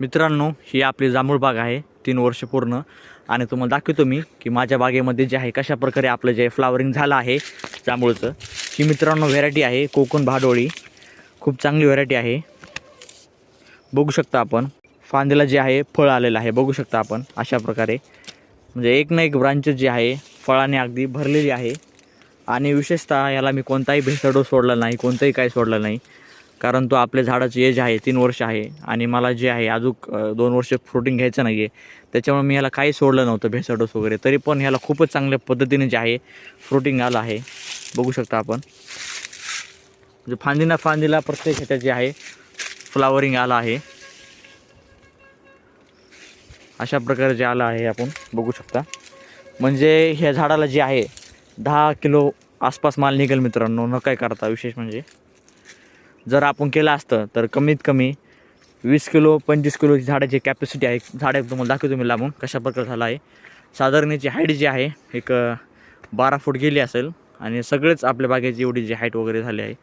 मित्रांनो ही आपली जांभूळ बाग आहे तीन वर्ष पूर्ण. आणि तुम्हाला दाखवतो मी की माझ्या बागेमध्ये जे आहे कशा प्रकारे आपलं जे फ्लावरिंग झालं आहे जांभूळचं ही मित्रांनो व्हेरायटी आहे कोकण भाडोळी खूप चांगली व्हेरायटी आहे. बघू शकता आपण. फांदीला जे आहे फळ आलेलं आहे बघू शकता आपण अशा प्रकारे म्हणजे एक ना एक ब्रांच जी आहे फळाने अगदी भरलेली आहे. आणि विशेषतः याला मी कोणताही भेसडो सोडला नाही कोणतंही काही सोडलं नाही. कारण तो आपल्या झाडाचं एज आहे तीन वर्ष आहे आणि मला जे आहे अजून दोन वर्ष फ्रुटिंग घ्यायचं नाही आहे त्याच्यामुळे मी ह्याला काही सोडलं नव्हतं भेसडोस वगैरे. तरी पण ह्याला खूपच चांगल्या पद्धतीने जे आहे फ्रुटिंग आलं आहे. बघू शकता आपण. म्हणजे फांदीना फांदीला प्रत्येक ह्याच्या जे आहे फ्लावरिंग आलं आहे. अशा प्रकारे जे आलं आहे आपण बघू शकता. म्हणजे ह्या झाडाला जे आहे दहा किलो आसपास माल निघेल मित्रांनो. न काय करता विशेष म्हणजे. जर आपण केलं असतं तर कमीत कमी वीस किलो पंचवीस किलोची झाडाची कॅपॅसिटी आहे. झाडं तुम्हाला दाखवतो मी लांबून कशा प्रकारे झाला आहे. साधारण याची हाईट जी आहे एक बारा फूट गेली असेल आणि सगळेच आपल्या बागेची एवढी जी हाईट वगैरे झाली आहे.